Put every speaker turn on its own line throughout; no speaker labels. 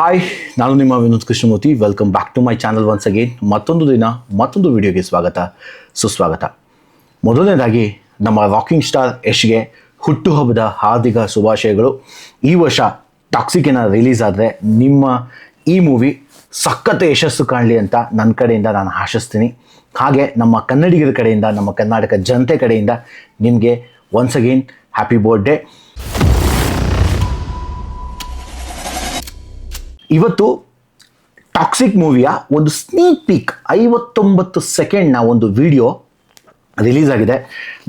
Hi ನಾನು ನಿಮ್ಮ Vinod Krishnamurthy. Welcome back to my channel once again ಮತ್ತೊಂದು ದಿನ, ಮತ್ತೊಂದು ವಿಡಿಯೋಗೆ ಸ್ವಾಗತ, ಸುಸ್ವಾಗತ. ಮೊದಲನೇದಾಗಿ, ನಮ್ಮ ರಾಕಿಂಗ್ ಸ್ಟಾರ್ ಯಶ್ಗೆ ಹುಟ್ಟುಹಬ್ಬದ ಹಾರ್ದಿಕ ಶುಭಾಶಯಗಳು. ಈ ವರ್ಷ ಟಾಕ್ಸಿಕಿನ ರಿಲೀಸ್ ಆದರೆ ನಿಮ್ಮ ಈ ಮೂವಿ ಸಖತ್ ಯಶಸ್ಸು ಕಾಣಲಿ ಅಂತ ನನ್ನ ಕಡೆಯಿಂದ ನಾನು ಆಶಿಸ್ತೀನಿ. ಹಾಗೆ ನಮ್ಮ ಕನ್ನಡಿಗರ ಕಡೆಯಿಂದ, ನಮ್ಮ ಕರ್ನಾಟಕ ಜನತೆ ಕಡೆಯಿಂದ ನಿಮಗೆ ಒನ್ಸ್ ಅಗೇನ್ ಹ್ಯಾಪಿ ಬರ್ಡೇ ಇವತ್ತು ಟಾಕ್ಸಿಕ್ ಮೂವಿಯ ಒಂದು ಸ್ನೀಕ್ ಪೀಕ್ ಐವತ್ತೊಂಬತ್ತು ಸೆಕೆಂಡ್ನ ಒಂದು ವಿಡಿಯೋ ರಿಲೀಸ್ ಆಗಿದೆ.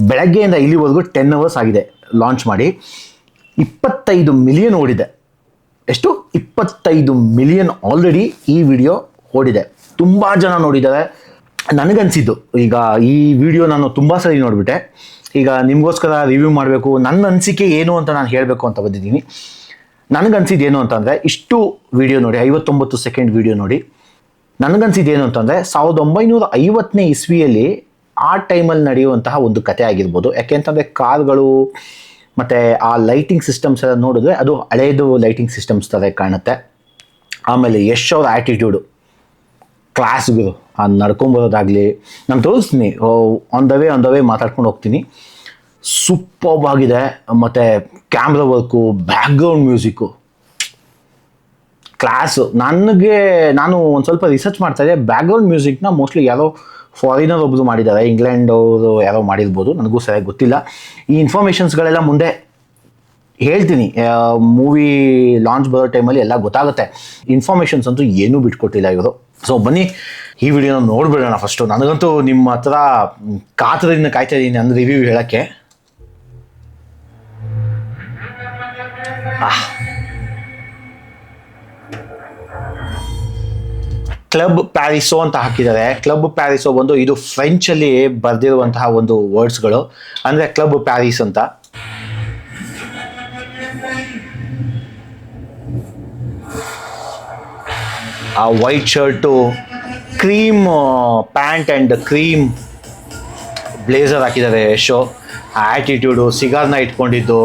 ಬೆಳಗ್ಗೆಯಿಂದ ಇಲ್ಲಿವರೆಗೂ ಟೆನ್ ಅವರ್ಸ್ ಆಗಿದೆ ಲಾಂಚ್ ಮಾಡಿ. ಇಪ್ಪತ್ತೈದು ಮಿಲಿಯನ್ ಓಡಿದೆ. ಎಷ್ಟು? ಇಪ್ಪತ್ತೈದು ಮಿಲಿಯನ್ ಆಲ್ರೆಡಿ ಈ ವಿಡಿಯೋ ಓಡಿದೆ. ತುಂಬ ಜನ ನೋಡಿದ್ದಾರೆ. ನನಗನ್ಸಿದ್ದು, ಈಗ ಈ ವಿಡಿಯೋ ನಾನು ತುಂಬ ಸರಿ ನೋಡಿಬಿಟ್ಟೆ. ಈಗ ನಿಮಗೋಸ್ಕರ ರಿವ್ಯೂ ಮಾಡಬೇಕು ನನ್ನ ಅನಿಸಿಕೆ ಏನು ಅಂತ ನಾನು ಹೇಳಬೇಕು ಅಂತ ಬಂದಿದ್ದೀನಿ. ನನಗನ್ಸಿದ್ದು ಏನು ಅಂತಂದರೆ ಇಷ್ಟು ವಿಡಿಯೋ ನೋಡಿ, ಐವತ್ತೊಂಬತ್ತು ಸೆಕೆಂಡ್ ವಿಡಿಯೋ ನೋಡಿ. ನನಗನ್ಸಿದ್ದು ಏನು ಅಂತಂದರೆ ಸಾವಿರದ ಒಂಬೈನೂರ ಐವತ್ತನೇ ಇಸ್ವಿಯಲ್ಲಿ ಆ ಟೈಮಲ್ಲಿ ನಡೆಯುವಂತಹ ಒಂದು ಕತೆ ಆಗಿರ್ಬೋದು. ಯಾಕೆಂತಂದರೆ ಕಾರ್ಗಳು ಮತ್ತು ಆ ಲೈಟಿಂಗ್ ಸಿಸ್ಟಮ್ಸ್ ಎಲ್ಲ ನೋಡಿದ್ರೆ ಅದು ಹಳೇದು ಲೈಟಿಂಗ್ ಸಿಸ್ಟಮ್ಸ್ ಥರ ಕಾಣುತ್ತೆ. ಆಮೇಲೆ ಯಶ್ ಅವ್ರ ಆ್ಯಟಿಟ್ಯೂಡು ಕ್ಲಾಸ್ಗಳು ಅದು ನಡ್ಕೊಂಬರೋದಾಗಲಿ ನಾನು ತೋರಿಸ್ತೀನಿ on the way on the way ಮಾತಾಡ್ಕೊಂಡು ಹೋಗ್ತೀನಿ. ಸೂಪರ್ಬ್ ಆಗಿದೆ. ಮತ್ತು camera work background music class ನನಗೆ, ನಾನು ಒಂದು ಸ್ವಲ್ಪ ರಿಸರ್ಚ್ ಮಾಡ್ತಾಯಿದ್ದೆ ಬ್ಯಾಕ್ಗ್ರೌಂಡ್ ಮ್ಯೂಸಿಕ್ನ ಮೋಸ್ಟ್ಲಿ ಯಾರೋ ಫಾರಿನರ್ ಒಬ್ಬರು ಮಾಡಿದ್ದಾರೆ. ಇಂಗ್ಲೆಂಡ್ ಅವರು ಯಾರೋ ಮಾಡಿರ್ಬೋದು. ನನಗೂ ಸರಿಯಾಗಿ ಗೊತ್ತಿಲ್ಲ. ಈ ಇನ್ಫಾರ್ಮೇಷನ್ಸ್ಗಳೆಲ್ಲ ಮುಂದೆ ಹೇಳ್ತೀನಿ. ಮೂವಿ ಲಾಂಚ್ ಬರೋ ಟೈಮಲ್ಲಿ ಎಲ್ಲ ಗೊತ್ತಾಗುತ್ತೆ. ಇನ್ಫಾರ್ಮೇಷನ್ಸ್ ಅಂತೂ ಏನೂ ಬಿಟ್ಕೊಟ್ಟಿಲ್ಲ ಇವರು. ಸೊ ಬನ್ನಿ. ಈ ವಿಡಿಯೋನ ನೋಡ್ಬಿಡೋಣ ಫಸ್ಟು ನನಗಂತೂ ನಿಮ್ಮ ಹತ್ರ ಕಾತರದಿಂದ ಕಾಯ್ತಾ ಇದ್ದೀನಿ ನನ್ನ ರಿವ್ಯೂ ಹೇಳೋಕ್ಕೆ. ಕ್ಲಬ್ ಪ್ಯಾರಿಸೋ ಅಂತ ಹಾಕಿದ್ದಾರೆ. ಕ್ಲಬ್ ಪ್ಯಾರಿಸೋ ಬಂದು ಇದು ಫ್ರೆಂಚಲ್ಲಿ ಬರೆದಿರುವಂತಹ ಒಂದು ವರ್ಡ್ಸ್ಗಳು ಅಂದರೆ ಕ್ಲಬ್ ಪ್ಯಾರಿಸ್ ಅಂತ. ಆ white shirt cream pant and cream blazer ಹಾಕಿದ್ದಾರೆ ಶೋ ಆ ಆ್ಯಟಿಟ್ಯೂಡು ಸಿಗಾರ್ನ ಇಟ್ಕೊಂಡಿದ್ದು.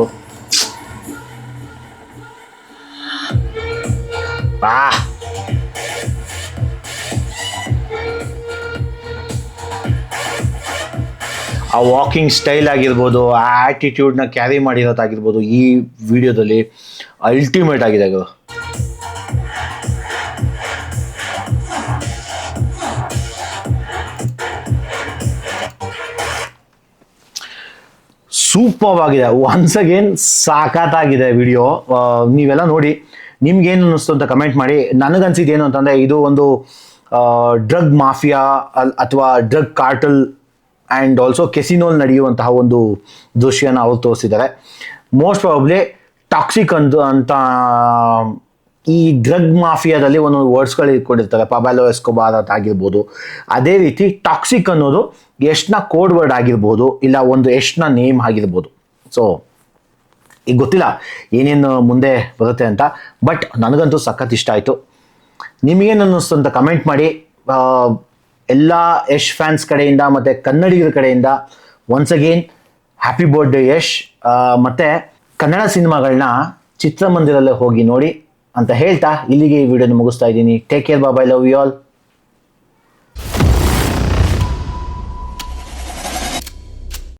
ಆ ವಾಕಿಂಗ್ ಸ್ಟೈಲ್ ಆಗಿರ್ಬೋದು, ಆ ಆ್ಯಟಿಟ್ಯೂಡ್ನ ಕ್ಯಾರಿ ಮಾಡಿರೋದಾಗಿರ್ಬೋದು ಈ ವಿಡಿಯೋದಲ್ಲಿ ಅಲ್ಟಿಮೇಟ್ ಆಗಿದೆ ಅದು. ಸೂಪರ್ ಆಗಿದೆ. ಒನ್ಸ್ ಅಗೇನ್ ಸಾಕಾತಾಗಿದೆ ವಿಡಿಯೋ ನೀವೆಲ್ಲ ನೋಡಿ ನಿಮ್ಗೇನು ಅನ್ನಿಸ್ತು ಅಂತ ಕಮೆಂಟ್ ಮಾಡಿ. ನನಗನ್ಸಿದ್ದು ಏನು ಅಂತಂದರೆ ಇದು ಒಂದು ಡ್ರಗ್ ಮಾಫಿಯಾ ಅಥವಾ ಡ್ರಗ್ ಕಾರ್ಟಲ್ ಆ್ಯಂಡ್ ಆಲ್ಸೋ ಕೆಸಿನೋಲ್ ನಡೆಯುವಂತಹ ಒಂದು ದೃಶ್ಯನ ಅವ್ರು ತೋರಿಸಿದ್ದಾರೆ. ಮೋಸ್ಟ್ ಪ್ರಾಬಬ್ಲಿ ಟಾಕ್ಸಿಕ್ ಅಂತ ಅಂತ, ಈ ಡ್ರಗ್ ಮಾಫಿಯಾದಲ್ಲಿ ಒಂದೊಂದು ವರ್ಡ್ಸ್ಗಳು ಇಟ್ಕೊಂಡಿರ್ತಾರೆ. ಪಬಾಲೋ ಎಸ್ಕೋಬಾರ್ ಅಂತ ಆಗಿರ್ಬೋದು. ಅದೇ ರೀತಿ ಟಾಕ್ಸಿಕ್ ಅನ್ನೋದು ಎಷ್ಟನ್ನ ಕೋಡ್ ವರ್ಡ್ ಆಗಿರ್ಬೋದು, ಇಲ್ಲ ಒಂದು ಎಷ್ಟನ್ನ ನೇಮ್ ಆಗಿರ್ಬೋದು. ಸೊ ಈಗ ಗೊತ್ತಿಲ್ಲ ಏನೇನು ಮುಂದೆ ಬರುತ್ತೆ ಅಂತ ಬಟ್ ನನಗಂತೂ ಸಖತ್ ಇಷ್ಟ ಆಯಿತು. ನಿಮಗೇನು ಅನ್ನಿಸ್ತು ಅಂತ ಕಮೆಂಟ್ ಮಾಡಿ. ಎಲ್ಲ ಯಶ್ ಫ್ಯಾನ್ಸ್ ಕಡೆಯಿಂದ ಮತ್ತು ಕನ್ನಡಿಗರ ಕಡೆಯಿಂದ once again happy birthday Yash. ಮತ್ತು ಕನ್ನಡ ಸಿನಿಮಾಗಳನ್ನ ಚಿತ್ರಮಂದಿರಲ್ಲೇ ಹೋಗಿ ನೋಡಿ ಅಂತ ಹೇಳ್ತಾ ಇಲ್ಲಿಗೆ ಈ ವಿಡಿಯೋನ ಮುಗಿಸ್ತಾ ಇದ್ದೀನಿ. Take care bye bye love you all